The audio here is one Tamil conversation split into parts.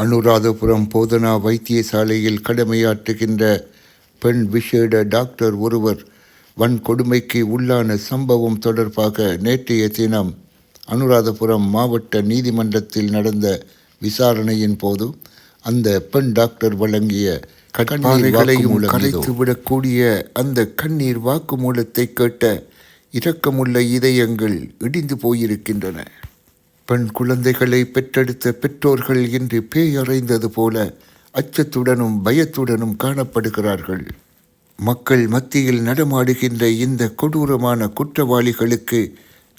அனுராதபுரம் போதனா வைத்தியசாலையில் கடமையாற்றுகின்ற பெண் விசேட டாக்டர் ஒருவர் வன்கொடுமைக்கு உள்ளான சம்பவம் தொடர்பாக நேற்றைய தினம் அனுராதபுரம் மாவட்ட நீதிமன்றத்தில் நடந்த விசாரணையின் போது அந்த பெண் டாக்டர் வழங்கிய கண்ணீர்களையும் கரைத்து விடக்கூடிய அந்த கண்ணீர் வாக்குமூலத்தை கேட்ட இரக்கமுள்ள இதயங்கள் இடிந்து போயிருக்கின்றன. பெண் குழந்தைகளை பெற்றெடுத்த பெற்றோர்கள் இன்று பேயறைந்தது போல அச்சத்துடனும் பயத்துடனும் காணப்படுகிறார்கள். மக்கள் மத்தியில் நடமாடுகின்ற இந்த கொடூரமான குற்றவாளிகளுக்கு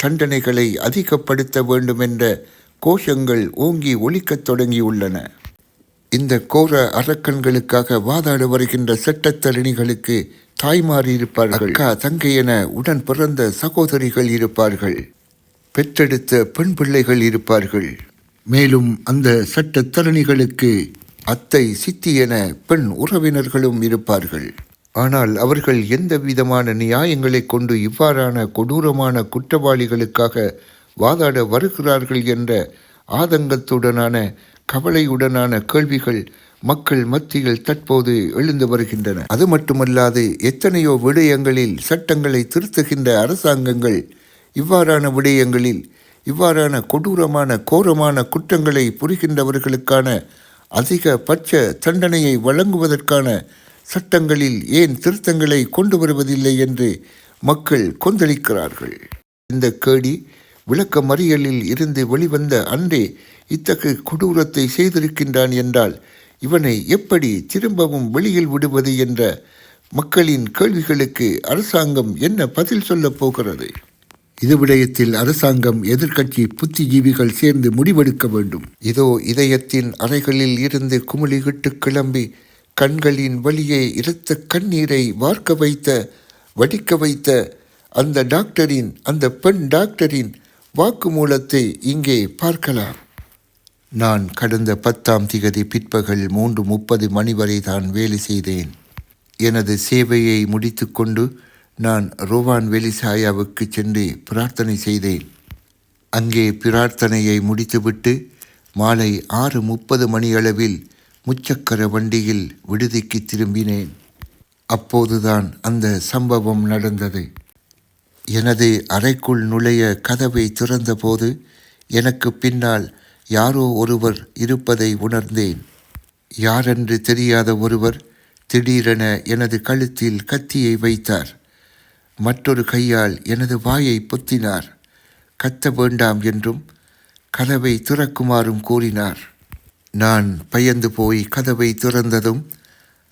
தண்டனைகளை அதிகப்படுத்த வேண்டும் என்ற கோஷங்கள் ஓங்கி ஒழிக்கத் தொடங்கியுள்ளன. இந்த கோர அரக்கன்களுக்காக வாதாட வருகின்ற சட்டத்தரணிகளுக்கு தாய்மார் இருப்பார்கள். அக்கா தங்கை என உடன் பிறந்த சகோதரிகள் இருப்பார்கள். பெற்றெடுத்த பெண் பிள்ளைகள் இருப்பார்கள். மேலும் அந்த சட்டத்தரணிகளுக்கு அத்தை சித்தி என பெண் உறவினர்களும் இருப்பார்கள். ஆனால் அவர்கள் எந்த விதமான நியாயங்களை கொண்டு இவ்வாறான கொடூரமான குற்றவாளிகளுக்காக வாதாட வருகிறார்கள் என்ற ஆதங்கத்துடனான கவலையுடனான கேள்விகள் மக்கள் மத்தியில் தற்போது எழுந்து வருகின்றன. அது மட்டுமல்லாது எத்தனையோ விடயங்களில் சட்டங்களை திருத்துகின்ற அரசாங்கங்கள் இவ்வாறான விடயங்களில் இவ்வாறான கொடூரமான கோரமான குற்றங்களை புரிகின்றவர்களுக்கான அதிகபட்ச தண்டனையை வழங்குவதற்கான சட்டங்களில் ஏன் திருத்தங்களை கொண்டு வருவதில்லை என்று மக்கள் கொந்தளிக்கிறார்கள். இந்த கேடி விளக்க மறியலில் இருந்து வெளிவந்த அன்றே இத்தகு கொடூரத்தை செய்திருக்கின்றான் என்றால் இவனை எப்படி திரும்பவும் வெளியில் விடுவது என்ற மக்களின் கேள்விகளுக்கு அரசாங்கம் என்ன பதில் சொல்லப் போகிறது? இது விடயத்தில் அரசாங்கம் எதிர்க்கட்சி புத்திஜீவிகள் சேர்ந்து முடிவெடுக்க வேண்டும். இதோ இதயத்தின் அறைகளில் இருந்து குமிழிகிட்டு கிளம்பி கண்களின் வழியே இரத்த கண்ணீரை வார்க்க வைத்த வடிக்க வைத்த அந்த டாக்டரின் அந்த பெண் டாக்டரின் வாக்குமூலத்தை இங்கே பார்க்கலாம். நான் கடந்த பத்தாம் திகதி பிற்பகல் மூன்று முப்பது மணி வரை தான் வேலை செய்தேன். எனது சேவையை முடித்துக்கொண்டு நான் ரோவான் வெலிசாயாவுக்கு சென்று பிரார்த்தனை செய்தேன். அங்கே பிரார்த்தனையை முடித்துவிட்டு மாலை ஆறு முப்பது மணியளவில் முச்சக்கர வண்டியில் விடுதிக்கு திரும்பினேன். அப்போதுதான் அந்த சம்பவம் நடந்தது. எனது அறைக்குள் நுழைய கதவை திறந்தபோது எனக்கு பின்னால் யாரோ ஒருவர் இருப்பதை உணர்ந்தேன். யாரென்று தெரியாத ஒருவர் திடீரென எனது கழுத்தில் கத்தியை வைத்தார். மற்றொரு கையால் எனது வாயை பொத்தினார். கத்த வேண்டாம் என்றும் கதவை திறக்குமாறும் கூறினார். நான் பயந்து போய் கதவை திறந்ததும்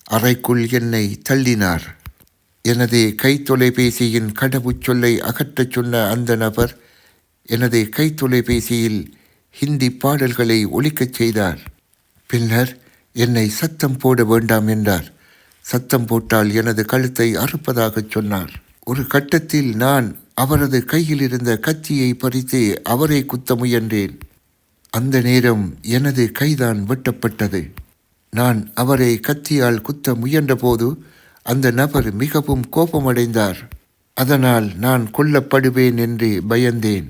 அறைக்குள் என்னை தள்ளினார். எனது கைத்தொலைபேசியின் கடவுச்சொல்லை அகற்றச் சொன்ன அந்த நபர் எனது கைத்தொலைபேசியில் ஹிந்தி பாடல்களை ஒழிக்கச் செய்தார். பின்னர் என்னை சத்தம் போட வேண்டாம் என்றார். சத்தம் போட்டால் எனது கழுத்தை அறுப்பதாகச் சொன்னார். ஒரு கட்டத்தில் நான் அவரது கையில் இருந்த கத்தியை பறித்து அவரை குத்த முயன்றேன். அந்த நேரம் எனது கைதான் வெட்டப்பட்டது. நான் அவரை கத்தியால் குத்த முயன்றபோது அந்த நபர் மிகவும் கோபமடைந்தார். அதனால் நான் கொல்லப்படுவேன் என்று பயந்தேன்.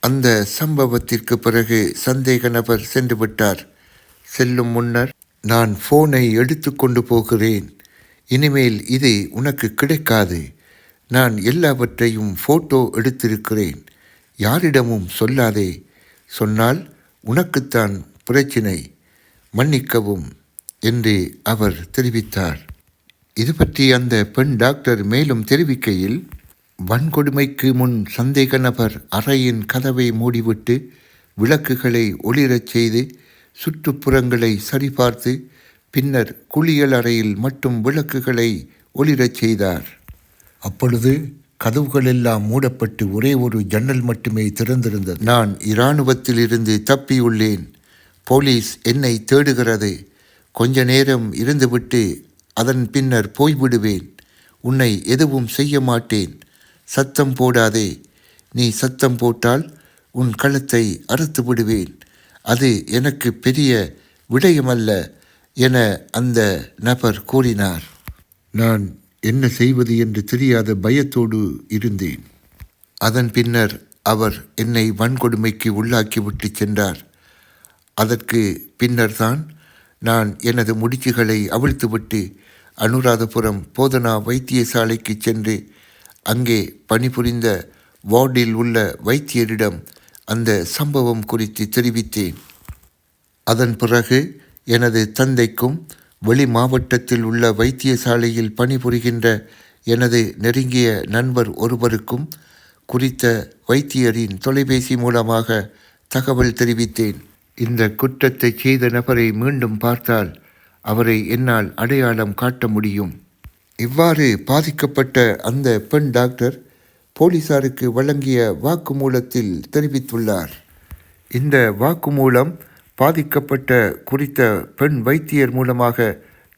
அந்த சம்பவத்திற்கு பிறகு சந்தேக நபர் சென்று விட்டார். செல்லும் முன்னர் நான் ஃபோனை எடுத்துக்கொண்டு போகிறேன். இனிமேல் இது உனக்கு கிடைக்காது. நான் எல்லாவற்றையும் ஃபோட்டோ எடுத்திருக்கிறேன். யாரிடமும் சொல்லாதே. சொன்னால் உனக்குத்தான் பிரச்சினை. மன்னிக்கவும் என்று அவர் தெரிவித்தார். இது பற்றி அந்த பெண் டாக்டர் மேலும் தெரிவிக்கையில் வன்கொடுமைக்கு முன் சந்தேக நபர் அறையின் கதவை மூடிவிட்டு விளக்குகளை ஒளிரச் செய்து சுற்றுப்புறங்களை சரிபார்த்து பின்னர் குளியல் அறையில் மட்டும் விளக்குகளை ஒளிரச் செய்தார். அப்பொழுது கதவுகள் எல்லாம் மூடப்பட்டு ஒரே ஒரு ஜன்னல் மட்டுமே திறந்திருந்தது. நான் இராணுவத்திலிருந்து தப்பியுள்ளேன். போலீஸ் என்னை தேடுகிறது. கொஞ்ச நேரம் இருந்துவிட்டு அதன் பின்னர் போய்விடுவேன். உன்னை எதுவும் செய்ய மாட்டேன். சத்தம் போடாதே. நீ சத்தம் போட்டால் உன் கழுத்தை அறுத்து விடுவேன். அது எனக்கு பெரிய விடயமல்ல என அந்த நபர் கூறினார். நான் என்ன செய்வது என்று தெரியாத பயத்தோடு இருந்தேன். அதன் பின்னர் அவர் என்னை வன்கொடுமைக்கு உள்ளாக்கிவிட்டு சென்றார். அதற்கு பின்னர்தான் நான் எனது முடிச்சுகளை அவிழ்த்துவிட்டு அனுராதபுரம் போதனா வைத்தியசாலைக்கு சென்று அங்கே பணிபுரிந்த வார்டில் உள்ள வைத்தியரிடம் அந்த சம்பவம் குறித்து தெரிவித்தேன். அதன் பிறகு எனது தந்தைக்கும் வெளி மாவட்டத்தில் உள்ள வைத்தியசாலையில் பணிபுரிகின்ற எனது நெருங்கிய நண்பர் ஒருவருக்கும் குறித்த வைத்தியரின் தொலைபேசி மூலமாக தகவல் தெரிவித்தேன். இந்த குற்றத்தை செய்த நபரை மீண்டும் பார்த்தால் அவரை என்னால் அடையாளம் காட்ட முடியும். இவ்வாறு பாதிக்கப்பட்ட அந்த பெண் டாக்டர் போலீசாருக்கு வழங்கிய வாக்குமூலத்தில் தெரிவித்துள்ளார். இந்த வாக்குமூலம் பாதிக்கப்பட்ட குறித்த பெண் வைத்தியர் மூலமாக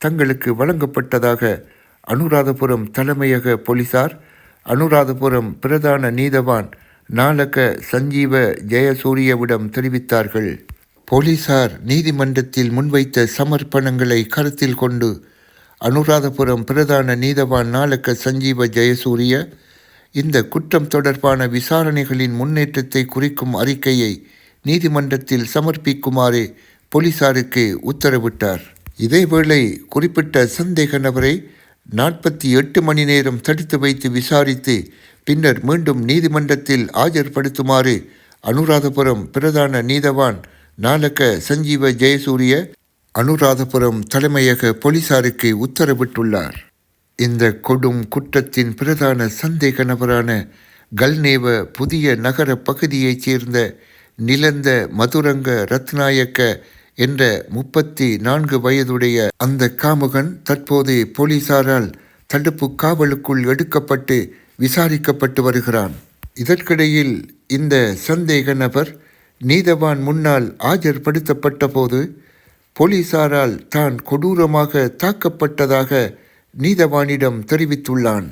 தங்களுக்கு வழங்கப்பட்டதாக அனுராதபுரம் தலைமையக போலீசார் அனுராதபுரம் பிரதான நீதவான் நாலக சஞ்சீவ ஜெயசூரியவிடம் தெரிவித்தார்கள். போலீசார் நீதிமன்றத்தில் முன்வைத்த சமர்ப்பணங்களை கருத்தில் கொண்டு அனுராதபுரம் பிரதான நீதவான் நாலக்க சஞ்சீவ ஜெயசூரிய இந்த குற்றம் தொடர்பான விசாரணைகளின் முன்னேற்றத்தை குறிக்கும் அறிக்கையை நீதிமன்றத்தில் சமர்ப்பிக்குமாறு போலீசாருக்கு உத்தரவிட்டார். இதேவேளை குறிப்பிட்ட சந்தேக நபரை நாற்பத்தி எட்டு மணி நேரம் தடுத்து வைத்து விசாரித்து பின்னர் மீண்டும் நீதிமன்றத்தில் ஆஜர்படுத்துமாறு அனுராதபுரம் பிரதான நீதவான் நாலக்க சஞ்சீவ ஜெயசூரிய அனுராதபுரம் தலைமையக போலீசாருக்கு உத்தரவிட்டுள்ளார். இந்த கொடும் குற்றத்தின் பிரதான சந்தேக நபரான கல்நேவ புதிய நகர பகுதியைச் சேர்ந்த நிலந்த மதுரங்க ரத்நாயக்க என்ற முப்பத்தி நான்கு வயதுடைய அந்த காமுகன் தற்போது போலீசாரால் தடுப்பு காவலுக்குள் எடுக்கப்பட்டு விசாரிக்கப்பட்டு வருகிறான். இதற்கிடையில் இந்த சந்தேக நபர் நீதவான் முன்னால் ஆஜர்படுத்தப்பட்ட போது போலீசாரால் தான் கொடூரமாக தாக்கப்பட்டதாக நீதவானிடம் தெரிவித்துள்ளான்.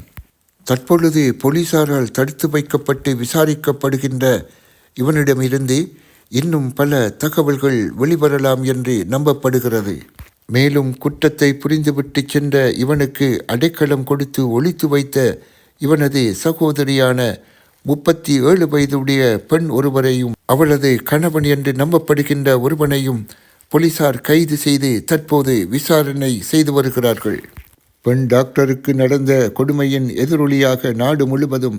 தற்பொழுது போலீசாரால் தடுத்து வைக்கப்பட்டு விசாரிக்கப்படுகின்ற இவனிடமிருந்து இன்னும் பல தகவல்கள் வெளிவரலாம் என்று நம்பப்படுகிறது. மேலும் குற்றத்தை புரிந்துவிட்டு சென்ற இவனுக்கு அடைக்கலம் கொடுத்து ஒழித்து வைத்த இவனது சகோதரியான முப்பத்தி ஏழு வயதுடைய பெண் ஒருவரையும் அவளது கணவன் என்று நம்பப்படுகின்ற ஒருவனையும் போலீசார் கைது செய்து தற்போது விசாரணை செய்து வருகிறார்கள். பெண் டாக்டருக்கு நடந்த கொடுமையின் எதிரொலியாக நாடு முழுவதும்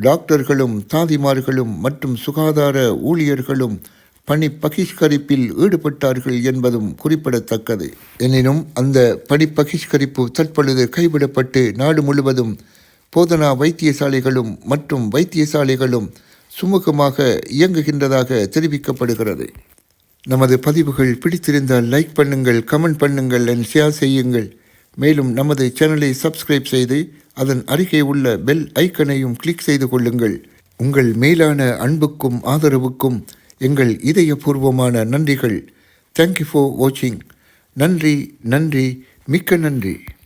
டாக்டர்களும் தாதிமார்களும் மற்றும் சுகாதார ஊழியர்களும் பணி பகிஷ்கரிப்பில் ஈடுபட்டார்கள் என்பதும் குறிப்பிடத்தக்கது. எனினும் அந்த பணி பகிஷ்கரிப்பு தற்பொழுது கைவிடப்பட்டு நாடு முழுவதும் போதனா வைத்தியசாலைகளும் மற்றும் வைத்தியசாலைகளும் சுமூகமாக இயங்குகின்றதாக தெரிவிக்கப்படுகிறது. நமது பதிவுகள் பிடித்திருந்தால் லைக் பண்ணுங்கள் கமெண்ட் பண்ணுங்கள் அண்ட் ஷேர் செய்யுங்கள். மேலும் நமது சேனலை சப்ஸ்கிரைப் செய்து அதன் அருகே உள்ள பெல் ஐக்கனையும் கிளிக் செய்து கொள்ளுங்கள். உங்கள் மேலான அன்புக்கும் ஆதரவுக்கும் எங்கள் இதயபூர்வமான நன்றிகள். தேங்க்யூ ஃபார் வாட்சிங் நன்றி நன்றி மிக்க நன்றி.